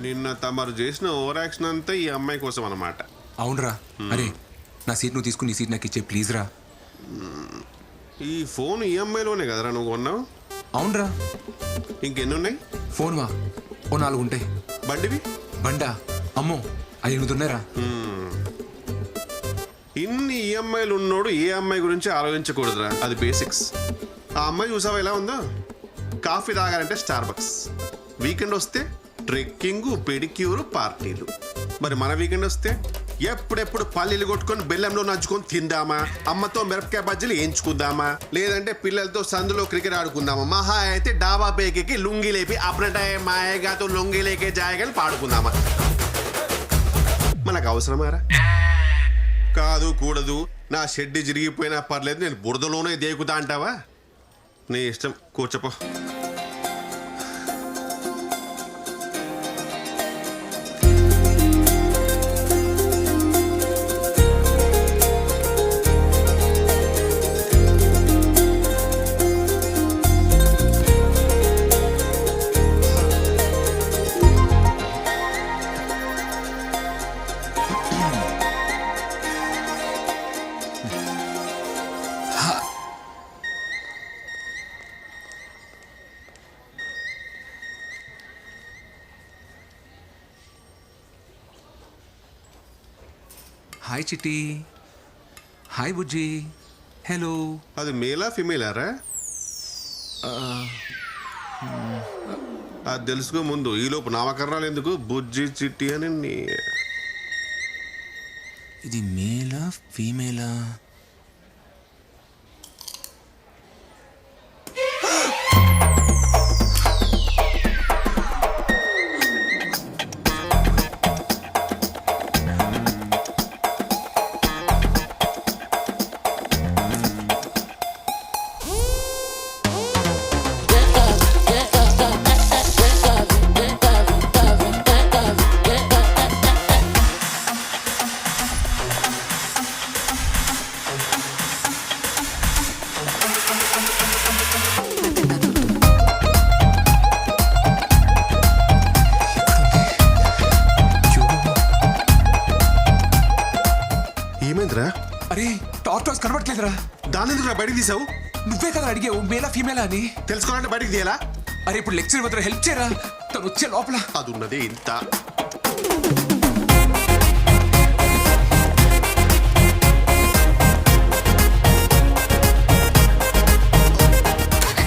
నిన్న తమరు చేసిన ఓవర్ యాక్షన్ అంతా ఈ అమ్మాయి కోసం అన్నమాట. అవునరా. అరే నా సీట్ నువ్వు తీసుకుని నీ సీట్ నాకు ఇచ్చే ప్లీజ్ రా. ఈ ఫోన్ ఈఎంఐలోనే కదరా నువ్వు కొన్నావు? అవునరా. ఇంకెన్ని ఉన్నాయి ఫోన్ వా. ఓ నాలుగు ఉంటాయి. బండివి? బండా. అమ్మో అవి ఎనిమిది ఉన్నాయిరా. ఇన్ని ఈఎంఐలు ఉన్నోడు ఏ అమ్మాయి గురించి ఆలోచించకూడదురా? అది బేసిక్స్ ఆ అమ్మాయి చూసావా ఎలా ఉందో? కాఫీ తాగాలంటే స్టార్ బక్స్ వీకెండ్ వస్తే ట్రెక్కింగ్ పెడిక్యూరు పార్టీలు. మరి మన వీకెండ్ వస్తే ఎప్పుడెప్పుడు పల్లీలు కొట్టుకొని బెల్లంలో నంచుకొని తిందామా? అమ్మతో మిరపకాయ బజ్జీలు వేయించుకుందామా? లేదంటే పిల్లలతో సందులో క్రికెట్ ఆడుకుందామా? మహా అయితే డాబా పేకి లుంగి లేపి అప్రటాయ మాయగాతో లొంగి లేకే జాయగాలు పాడుకుందామా? మనకు అవసరమారా? కాదు కూడదు. నా షెడ్ చిరిగిపోయినా పర్లేదు నేను బురదలోనే దేకుతా అంటావా? నీ ఇష్టం. కూర్చోపో. చిట్టి. హాయ్ బుజ్జి. హలో అది మేలా ఫిమేలారా? అది తెలుసుకో ముందు. ఈలోపు నామకరణాలు ఎందుకు? బుజ్జి చిట్టి అని నీ ఇది మేలా ఫీమేలా? అరే టార్టాస్ కనబడట్లేదురా. దాని ఎందుకు బయటికి తీసావు? నువ్వే కదా అడిగావు మేలా ఫీమేలా అని. తెలుసుకోవాలంటే బయటికి తీయాలా? అరే ఇప్పుడు లెక్చర్ వద్ద హెల్ప్ చేయరా? తను వచ్చే లోపల. అది ఉన్నదే ఇంత.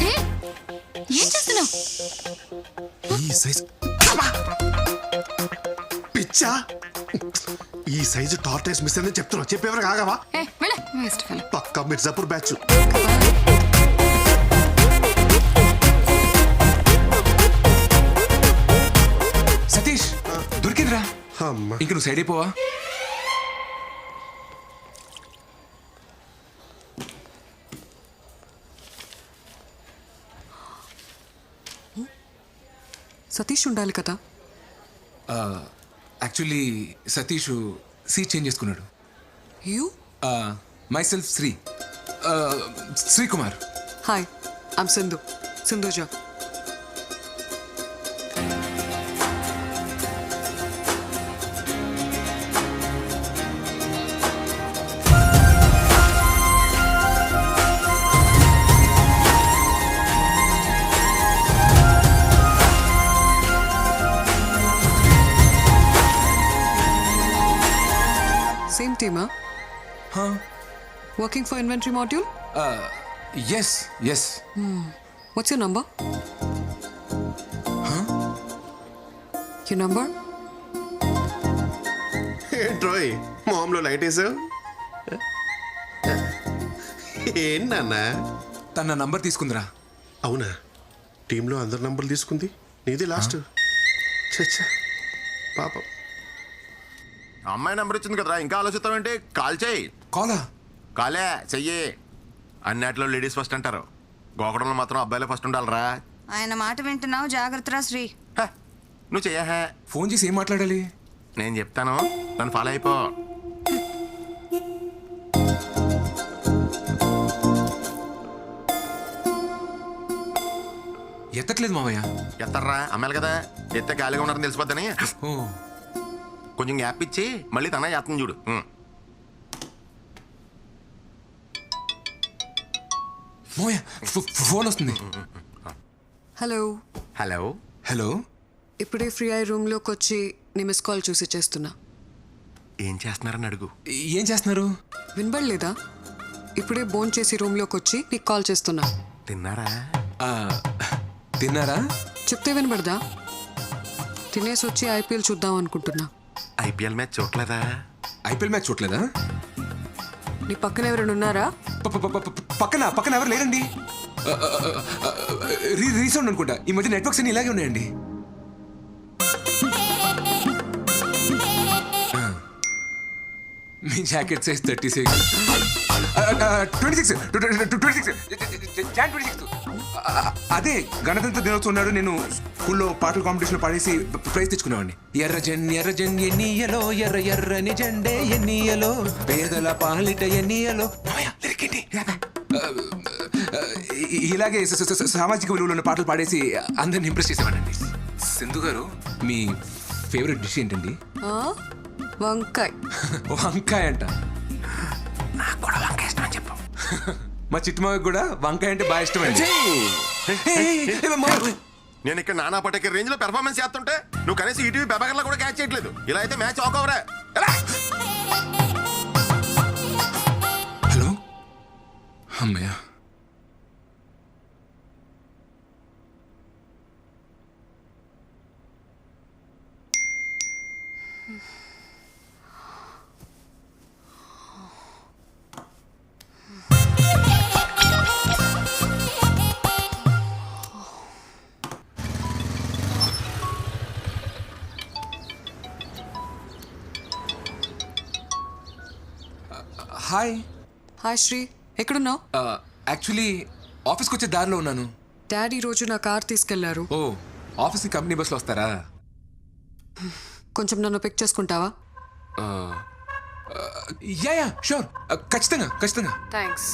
ఏ? ఏం చేస్తున్నావు? ఈ సైజ్ పిచ్చా! ఈ సైజు టార్టైస్ మిస్ అని చెప్తున్నా చెప్పేవరకు ఆగవా? ఏ వెళ్ళే. వేస్ట్ ఫెలో పక్కా మిర్జాపూర్ బ్యాచ్. సతీష్ దొరికిందిరా. అమ్మా. ఇంక నువ్వు సైడ్ అయిపోవా? సతీష్ ఉండాలి కదా. యాక్చువల్లీ సతీష్ సీట్ చేంజ్ చేసుకున్నాడు. You myself Sri Srikumar hi I'm Sindhu Sindhuja working for inventory module yes yes what's your number you number ఏంట్రోయ్ మామ్లో లైట్ వేసావు ఏంటన్నా తన నంబర్ తీసుకుందిరా. అవునా? టీంలో అందరి నంబర్లు తీసుకుంది. నీది లాస్ట్ చచ్చా పాపం. అమ్మాయి నెంబర్ ఇచ్చింది కదరా. ఇంకా ఆలోచిస్తావేంటి? కాల్ చేయి. కాలా? కాలే చెయ్యి. అన్నిట్లో లేడీస్ ఫస్ట్ అంటారు. గోకడంలో మాత్రం అబ్బాయిలే ఫస్ట్ ఉండాలరా. ఆయన మాట వింటున్నావు జాగ్రత్తరా శ్రీ. హ, నువ్వు చెయ్యా హే. ఫోన్ చేసి ఏం మాట్లాడాలి? నేను చెప్తాను. నన్ను ఫాలో అయిపో. ఎత్తట్లేదు మామయ్య ఎత్తారా అమ్మాయిలు కదా. ఎత్తే ఖాళీగా ఉన్నారని తెలిసిపోద్దని. ఓ. కొంచెం గ్యాప్ ఇచ్చి మళ్ళీ తన ఎత్తం చూడు. ఫ్- ఫోన్ వస్తుంది హలో హలో హలో ఇప్పుడే ఫ్రీ అయ్యి రూమ్లోకి వచ్చి నీ మిస్ కాల్ చూసి చేస్తున్నా. ఏం చేస్తున్నారని అడుగు. ఏం చేస్తున్నారు? వినబడలేదా? ఇప్పుడే బోన్ చేసి రూమ్లోకి వచ్చి నీకు కాల్ చేస్తున్నా. తిన్నారా? ఆ, తిన్నారా? చెప్తే వినబడదా? తినేసి వచ్చి ఐపీఎల్ చూద్దాం అనుకుంటున్నా. ఐపీఎల్ మ్యాచ్ చూడలేదా? ఐపీఎల్ మ్యాచ్ చూడలేదా? నీ పక్కన ఎవరైనా ఉన్నారా? పక్కన పక్కన ఎవరు లేరండి? రీ రీసౌండ్ అనుకుంటా. ఈ మధ్య నెట్వర్క్స్ అన్ని ఇలాగే ఉన్నాయండి. మీ jacket size thirty six twenty six twenty six John twenty six. అదే గణతంత్ర దినోత్సవం నాడు నేను స్కూల్లో పాటల కాంపిటీషన్ పాడేసి ప్రైజ్ తెచ్చుకునేవాడిని. ఎర్ర జన్ ఎర్ర జన్ ఎన్నియలో ఎర్ర ఎర్రని జెండే ఎన్నియలో పేదల పాలిట ఎన్నియలో మామయ్య, ఇలాగే సామాజిక విలువలు ఉన్న పాటలు పాడేసి అందరిని ఇంప్రెస్ చేసేవాడండి సింధు గారు మీ ఫేవరెట్ డిష్ ఏంటండి? ఆ? వంకాయ్. వంకాయ అంట. నాకు కూడా వంకాయ ఇష్టం అని చెప్పు. మా చిట్టుమావికి కూడా వంకాయ అంటే బాగా ఇష్టం అండి నేను ఇక్కడ నానా పటేకర్ రేంజ్లో పెర్ఫార్మెన్స్ చేస్తుంటే నువ్వు కనీసం ఈటీవీ పెపగర్లో కూడా క్యాచ్ చేయట్లేదు. ఇలా అయితే మ్యాచ్ ఆక్ అవరా అమ్మయ్య. హాయ్. హాయ్ శ్రీ. ఎక్కడున్నావు? యాక్చువల్లీ ఆఫీస్కి వచ్చే దారిలో ఉన్నాను. డాడీ రోజు నా కార్ తీసుకెళ్ళారు. ఓ ఆఫీస్కి కంపెనీ బస్లో వస్తారా? కొంచెం నన్ను పిక్ చేసుకుంటావా? Yeah yeah sure. ఖచ్చితంగా ఖచ్చితంగా. థ్యాంక్స్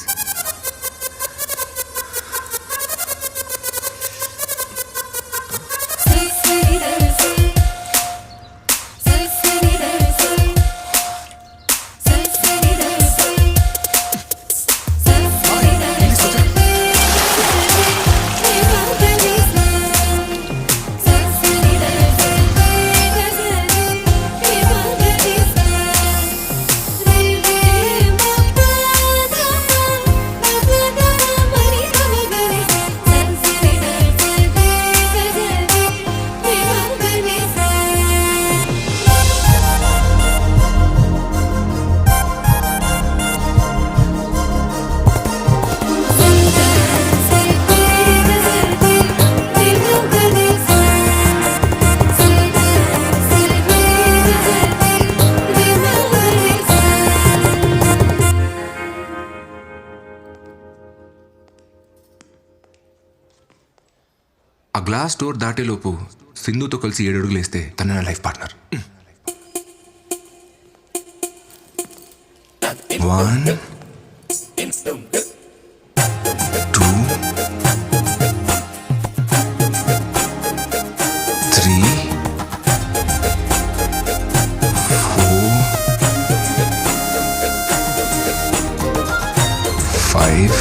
ఆ గ్లాస్ డోర్ దాటేలోపు సింధుతో కలిసి ఏడు అడుగులు వేస్తే తన నా life partner one two three four five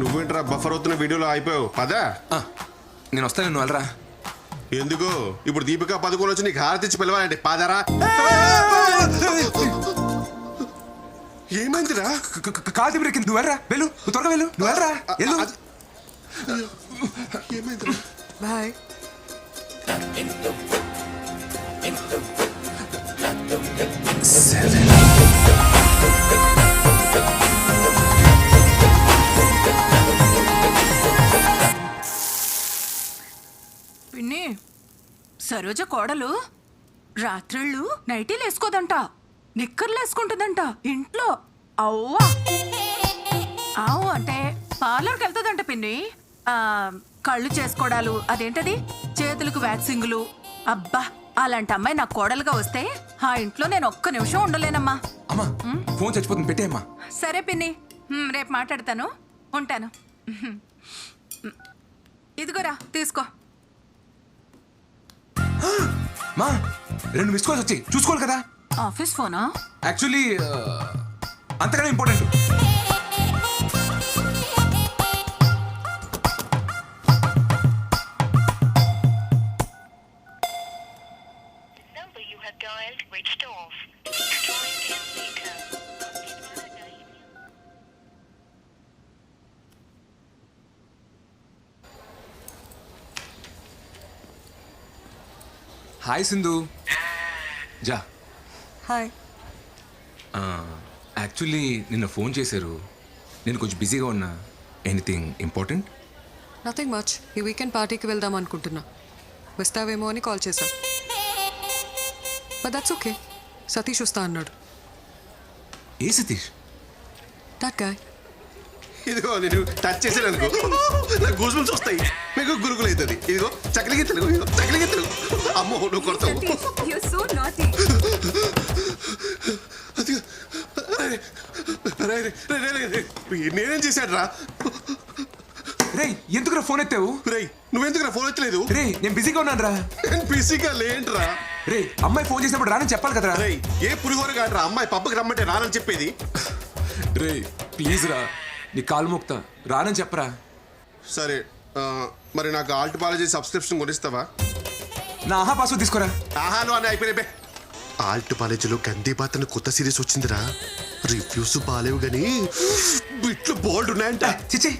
నువ్వేంట్రా బఫర్ అవుతున్న వీడియోలో అయిపోయావు పదా? నేను వస్తాను నువ్వు వెళ్ళరా. ఎందుకు? ఇప్పుడు దీపిక పదుకోలు వచ్చి నీకు హారతిచ్చి పిలవాలంటే పాదరా? ఏమైందిరా? కాదు బ్రేక్ నువ్వు వెళ్ళరా? వెళ్ళు. నువ్వు త్వరగా వెళ్ళు. నువ్వు వెళ్ళరా? వెళ్ళు. ఏమైందిరా? బాయ్. సెవెన్ సరోజ కోడలు? రాత్రిళ్ళు నైటీలు వేసుకోదంట. నిక్కర్లు వేసుకుంటుందంట ఇంట్లో. అవ్వా. ఆవు అంటే పార్లర్కి వెళ్తుందంట పిన్ని. ఆ, కళ్ళు చేసుకోవడాలు అదేంటది? చేతులకు వ్యాక్సింగులు. అబ్బా అలాంటి అమ్మాయి నా కోడలుగా వస్తే ఆ ఇంట్లో నేను ఒక్క నిమిషం ఉండలేనమ్మా. అమ్మా ఫోన్ చచ్చిపోతుంది పెట్టేయమ్మా. సరే పిన్ని రేపు మాట్లాడతాను. ఉంటాను. ఇదిగోరా తీసుకో. మా రెండు మిస్ కాల్స్ వచ్చాయి. చూసుకోవాలి కదా? ఆఫీస్ ఫోనా? యాక్చువల్లీ అంతకన్నా ఇంపార్టెంట్ హాయ్ సింధు. జా. హాయ్. యాక్చువల్లీ నిన్న ఫోన్ చేశారు. నేను కొంచెం బిజీగా ఉన్నా. ఎనీథింగ్ ఇంపార్టెంట్ నథింగ్ మచ్ ఈ వీకెండ్ పార్టీకి వెళ్దాం అనుకుంటున్నా. వస్తావేమో అని కాల్ చేశా. బట్ దట్స్ ఓకే సతీష్ వస్తా అన్నాడు. ఏ సతీష్? దట్ గాయ్ ఇదిగో నేను టచ్ చేసాను అనుకో. నాకు గూజులు వస్తాయి. మీకు గురుగులు అవుతుంది ఇదిగో చక్కలికి తెలుగు ఇదిగో చక్కలికి తెలుగు అమ్మో నువ్వు కొడతావు. అరే, అరే, అరే, అరే. నేనేం చేశాడు రా రేయ్ ఎందుకురా ఫోన్ ఎత్తావు? రేయ్ నువ్వెందుకు ఫోన్ వచ్చలేదు రే నేను బిజీగా ఉన్నాను రా నేను బిజీగా లేంట్రా రే అమ్మాయి ఫోన్ చేసినప్పుడు రానని చెప్పాలి కదరా. రేయ్ ఏ పులిహోర కాదురా? అమ్మాయి పబ్బకి రమ్మంటే రానని చెప్పేది. రే ప్లీజ్ రా. నీ కాలు మోక్తా. రానని చెప్పరా. సరే మరి నాకు ఆల్ట్ సబ్స్క్రిప్షన్ కొనిస్తావా? నా ఆహా పాస్వర్డ్ తీసుకోరా. ఆహాలు అని అయిపోయినాయి బే. ఆల్ట్ కాలేజీలో గంధీ పాత్ర కొత్త సిరీస్ వచ్చిందిరా. రివ్యూస్ బాలేవు గాని బిట్లు బోల్డ్ ఉన్నాయంట. చిచ్చి.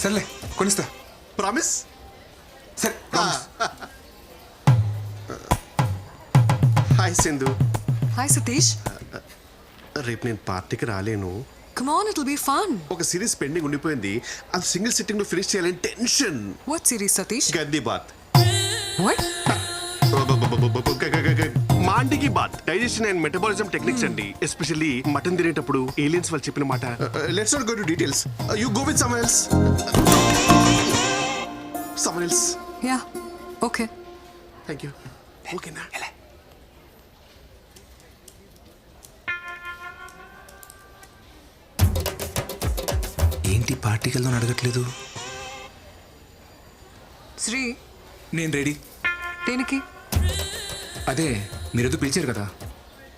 సర్లే కొనిస్తా. ప్రామిస్. సరే. హాయ్ సింధు. హాయ్ సతీష్. రేపు నేను పార్టీకి రాలేను. On it will be fun ఒక సిరీస్ పెండింగ్ ఉండిపోయింది. అది సింగిల్ సిట్టింగ్లో ఫినిష్ చేయాలని టెన్షన్. What series Satish? గంధీ బాత్. వాట్ మాండికి బాత్. డైజెషన్ అండ్ మెటబాలిజం టెక్నిక్స్ అండి. ఎస్పెషల్లీ మటన్ తినేటప్పుడు ఏలియన్స్ వాళ్ళు చెప్పిన మాట. Let's not go to details you go with some else some else yeah okay thank you ఓకేనా ఏంటి పార్టీకి వెళ్దాం అడగట్లేదు? శ్రీ. నేను రెడీ. దేనికి? అదే మీరేదో పిలిచారు కదా?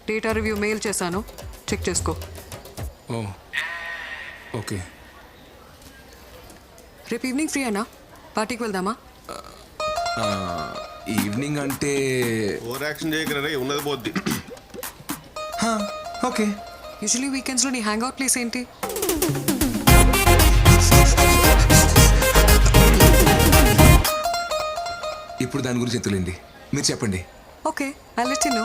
డేటా రివ్యూ మెయిల్ చేశాను. చెక్ చేసుకో. ఓ ఓకే. రేపు ఈవినింగ్ ఫ్రీ అయినా? పార్టీకి వెళ్దామా? ఈవినింగ్ అంటే ఓవర్ యాక్షన్ చేయగలరా ఉన్నది పోద్ది. హా, ఓకే. యూజువలీ వీకెండ్స్లో నీ హ్యాంగ్ అవుట్ ప్లేస్ ఏంటి? ఇప్పుడు దాని గురించి ఎంతలేండి మీరు చెప్పండి. Okay I let you know